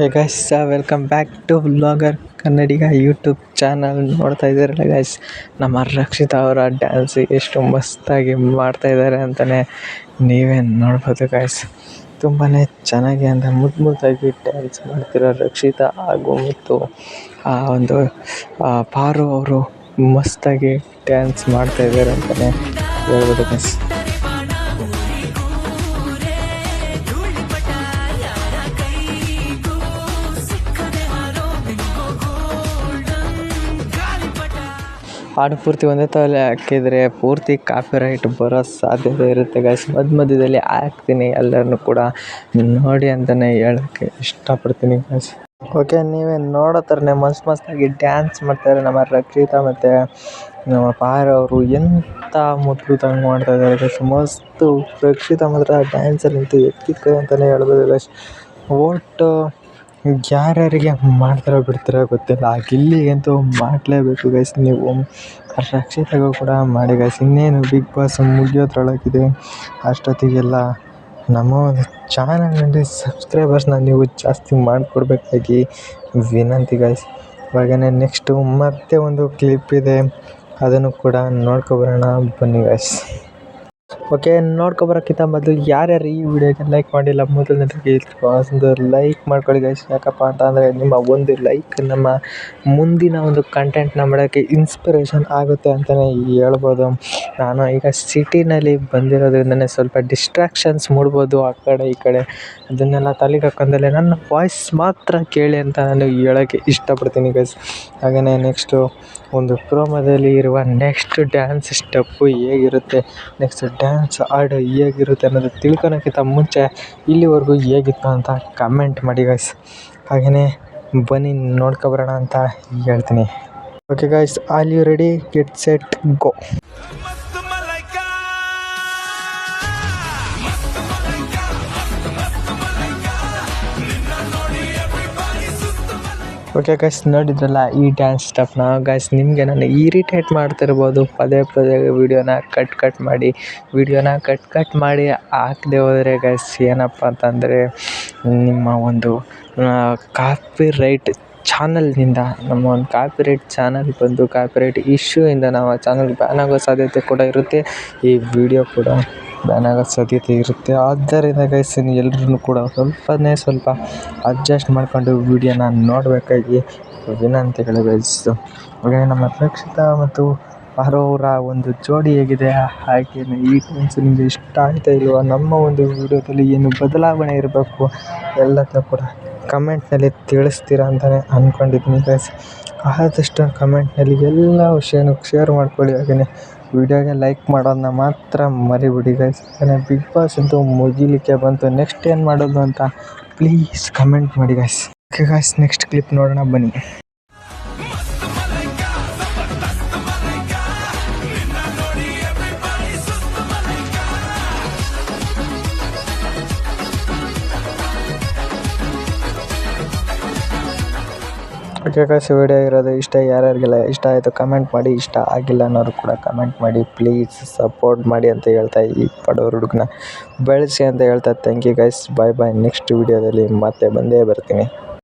ಹೇ ಆ welcome back to blogger Kannadiga YouTube channel ನೋಡ್ತಾ ಇದ್ದೀರಲ್ಲ ಗಾಯ್ಸ್ ನಮ್ಮ ರಕ್ಷಿತಾ ಅವರ ಡ್ಯಾನ್ಸ್ ಎಷ್ಟು ಮಸ್ತಾಗಿ ಮಾಡ್ತಾ ಇದ್ದಾರೆ ಅಂತಲೇ ನೀವೇ ನೋಡ್ಬೋದು ಗಾಯ್ಸ್ ತುಂಬಾ ಚೆನ್ನಾಗಿ ಅಂತ ಮುದ್ದು ಮುದ್ದಾಗಿ ಡ್ಯಾನ್ಸ್ ಮಾಡ್ತಿರೋ ರಕ್ಷಿತಾ ಹಾಗೂ ಮತ್ತು ಆ ಒಂದು ಪಾರು ಅವರು ಮಸ್ತಾಗಿ ಡ್ಯಾನ್ಸ್ ಮಾಡ್ತಾ ಇದ್ದಾರೆ ಅಂತಲೇ ಹೇಳ್ಬೋದು ಗೈಸ್ ಹಾಡು ಪೂರ್ತಿ ಒಂದೇ ತಲೆ ಹಾಕಿದರೆ ಪೂರ್ತಿ ಕಾಪಿರೈಟ್ ಬರೋ ಸಾಧ್ಯತೆ ಇರುತ್ತೆ ಗೈಸ್ ಮಧ್ಯ ಮಧ್ಯದಲ್ಲಿ ಹಾಕ್ತೀನಿ ಎಲ್ಲರನ್ನೂ ಕೂಡ. ನೋಡಿ ಅಂತಲೇ ಹೇಳೋಕ್ಕೆ ಇಷ್ಟಪಡ್ತೀನಿ ಗೈಸ್ ಓಕೆ ನೀವೇ ನೋಡೋ ಥರನೇ ಮಸ್ತ್ ಮಸ್ತಾಗಿ ಡ್ಯಾನ್ಸ್ ಮಾಡ್ತಾರೆ ನಮ್ಮ ರಕ್ಷಿತಾ ಮತ್ತು ನಮ್ಮ ಪಾರು ಅವರು ಎಂಥ ತಂಗ್ ಮಾಡ್ತಾ ಇದ್ದಾರೆ ಗೈಸ್ ಮಸ್ತು ರಕ್ಷಿತಾ ಮಾತ್ರ ಡ್ಯಾನ್ಸಲ್ಲಂತೂ ಎತ್ತಿದ ಕೈ ಅಂತಲೇ ಹೇಳ್ಬೋದು ಗೈಸ್ ಒಟ್ಟು ಯಾರ್ಯಾರಿಗೆ ಮಾಡ್ತಾರೋ ಬಿಡ್ತಾರೋ ಗೊತ್ತಿಲ್ಲ. ಆ ಗಿಲ್ಲಿಗಂತೂ ಮಾಡಲೇಬೇಕು ಗೈಸ್ ನೀವು. ರಕ್ಷಿತಗೂ ಕೂಡ ಮಾಡಿ ಗೈಸ್ ಇನ್ನೇನು ಬಿಗ್ ಬಾಸ್ ಮುಗಿಯೋದ್ರೊಳಗಿದೆ ಅಷ್ಟೊತ್ತಿಗೆಲ್ಲ ನಮ್ಮ ಒಂದು ಚಾನಲ್ನಲ್ಲಿ ಸಬ್ಸ್ಕ್ರೈಬರ್ಸ್ನ ನೀವು ಜಾಸ್ತಿ ಮಾಡಿಕೊಡ್ಬೇಕಾಗಿ ವಿನಂತಿ ಗೈಸ್ ಇವಾಗೇ ನೆಕ್ಸ್ಟು ಮತ್ತೆ ಒಂದು ಕ್ಲಿಪ್ ಇದೆ. ಅದನ್ನು ಕೂಡ ನೋಡ್ಕೊಬರೋಣ ಬನ್ನಿ ಗೈಸ್ ಓಕೆ ನೋಡ್ಕೊಬರೋಕ್ಕಿಂತ ಮೊದಲು ಯಾರ್ಯಾರು ಈ ವಿಡಿಯೋಗೆ ಲೈಕ್ ಮಾಡಿಲ್ಲ ಮೊದಲನೇದಾಗಿ ಒಂದು ಲೈಕ್ ಮಾಡ್ಕೊಳ್ಳಿ ಗೈಸ್ ಯಾಕಪ್ಪ ಅಂತ ಅಂದರೆ ನಿಮ್ಮ ಒಂದು ಲೈಕ್ ನಮ್ಮ ಮುಂದಿನ ಒಂದು ಕಂಟೆಂಟ್ನ ಮಾಡೋಕ್ಕೆ ಇನ್ಸ್ಪಿರೇಷನ್ ಆಗುತ್ತೆ ಅಂತಲೇ ಹೇಳ್ಬೋದು. ನಾನು ಈಗ ಸಿಟಿನಲ್ಲಿ ಬಂದಿರೋದ್ರಿಂದಲೇ ಸ್ವಲ್ಪ ಡಿಸ್ಟ್ರಾಕ್ಷನ್ಸ್ ಮೂಡ್ಬೋದು ಆ ಕಡೆ ಈ ಕಡೆ. ಅದನ್ನೆಲ್ಲ ತಲೆಗೆ ಹಾಕೊಂಡಲ್ಲಿ ನನ್ನ ವಾಯ್ಸ್ ಮಾತ್ರ ಕೇಳಿ ಅಂತ ನಾನು ಹೇಳೋಕ್ಕೆ ಇಷ್ಟಪಡ್ತೀನಿ ಗೈಸ್ ಹಾಗೆಯೇ ನೆಕ್ಸ್ಟು ಒಂದು ಪ್ರೋಮೋದಲ್ಲಿ ಇರುವ ನೆಕ್ಸ್ಟ್ ಡ್ಯಾನ್ಸ್ ಸ್ಟೆಪ್ಪು ಹೇಗಿರುತ್ತೆ? ನೆಕ್ಸ್ಟ್ ಡ್ಯಾನ್ಸ್ ಹಾಡು ಹೇಗಿರುತ್ತೆ ಅನ್ನೋದು ತಿಳ್ಕೊಳಕ್ಕಿಂತ ಮುಂಚೆ ಇಲ್ಲಿವರೆಗೂ ಹೇಗಿತ್ತು ಅಂತ ಕಮೆಂಟ್ ಮಾಡಿ ಗಾಯ್ಸ್ ಹಾಗೆಯೇ ಬನ್ನಿ ನೋಡ್ಕೊಬರೋಣ ಅಂತ ಹೇಳ್ತೀನಿ. Okay guys all you ready get set go okay guys ನೋಡಿದ್ರಲ್ಲ ಈ ಡ್ಯಾನ್ಸ್ ಸ್ಟೆಪ್ನ ಗೈಸ್ ನಿಮಗೆ ನಾನು ಇರಿಟೇಟ್ ಮಾಡ್ತಿರ್ಬೋದು. ಪದೇ ಪದೇ ವೀಡಿಯೋನ ಕಟ್ ಕಟ್ ಮಾಡಿ ವೀಡಿಯೋನ ಕಟ್ ಕಟ್ ಮಾಡಿ ಹಾಕದೆ ಹೋದರೆ ಗೈಸ್ ಏನಪ್ಪ ಅಂತಂದರೆ, ನಿಮ್ಮ ಒಂದು ಕಾಪಿ ರೈಟ್ ಚಾನಲ್ನಿಂದ ನಮ್ಮ ಒಂದು ಕಾಪಿರೈಟ್ ಚಾನಲ್ ಬಂದು ಕಾಪಿರೈಟ್ ಇಶ್ಯೂಯಿಂದ ನಾವು ಆ ಚಾನಲ್ ಬ್ಯಾನ್ ಆಗೋ ಸಾಧ್ಯತೆ ಕೂಡ ಇರುತ್ತೆ. ಈ ವಿಡಿಯೋ ಕೂಡ ಬ್ಯಾನ್ ಆಗೋ ಸಾಧ್ಯತೆ ಇರುತ್ತೆ. ಆದ್ದರಿಂದ ಗೈಸ್ ಎಲ್ರೂ ಕೂಡ ಸ್ವಲ್ಪನೇ ಸ್ವಲ್ಪ ಅಡ್ಜಸ್ಟ್ ಮಾಡಿಕೊಂಡು ವೀಡಿಯೋನ ನೋಡಬೇಕಾಗಿ ವಿನಂತಿಗಳು ಗೈಸ್ ಹಾಗೆ ನಮ್ಮ ರಕ್ಷಿತಾ ಮತ್ತು ಅವರವರ ಒಂದು ಜೋಡಿ ಹೇಗಿದೆ. ಹಾಗೆ ಈ ಫ್ರೆಂಡ್ಸ್ ನಿಮಗೆ ಇಷ್ಟ ಆಯ್ತಾ ಇಲ್ವಾ? ನಮ್ಮ ಒಂದು ವಿಡಿಯೋದಲ್ಲಿ ಏನು ಬದಲಾವಣೆ ಇರಬೇಕು ಎಲ್ಲದನ್ನೂ ಕೂಡ ಕಮೆಂಟ್ನಲ್ಲಿ ತಿಳಿಸ್ತೀರಾ ಅಂತಲೇ ಅಂದ್ಕೊಂಡಿದ್ದೀನಿ ಗೈಸ್ ಆದಷ್ಟು ಕಮೆಂಟ್ನಲ್ಲಿ ಎಲ್ಲ ವಿಷಯನೂ ಶೇರ್ ಮಾಡ್ಕೊಳ್ಳಿ. ಹಾಗೆಯೇ ವಿಡಿಯೋಗೆ ಲೈಕ್ ಮಾಡೋದನ್ನ ಮಾತ್ರ ಮರಿಬೇಡಿ ಗೈಸ್ ಹಾಗೆಯೇ ಬಿಗ್ ಬಾಸ್ ಅಂತೂ ಮುಗಿಲಿಕ್ಕೆ ಬಂತು. ನೆಕ್ಸ್ಟ್ ಏನು ಮಾಡೋದು ಅಂತ ಪ್ಲೀಸ್ ಕಮೆಂಟ್ ಮಾಡಿ guys okay guys next clip ನೋಡೋಣ, ಬನ್ನಿ. ಓಕೆ ಗೈಸ್ ವಿಡಿಯೋ ಇರೋದು ಇಷ್ಟ, ಯಾರ್ಯಾರಿಗೆಲ್ಲ ಇಷ್ಟ ಆಯಿತು ಕಮೆಂಟ್ ಮಾಡಿ. ಇಷ್ಟ ಆಗಿಲ್ಲ ಅನ್ನೋರು ಕೂಡ ಕಮೆಂಟ್ ಮಾಡಿ. ಪ್ಲೀಸ್ ಸಪೋರ್ಟ್ ಮಾಡಿ ಅಂತ ಹೇಳ್ತಾ ಈ ಪಡೋರು ಹುಡುಗನ. ಬೆಳೆಸಿ ಅಂತ ಹೇಳ್ತಾ thank you guys bye bye next ವಿಡಿಯೋದಲ್ಲಿ ಮತ್ತೆ ಬಂದೇ ಬರ್ತೀನಿ.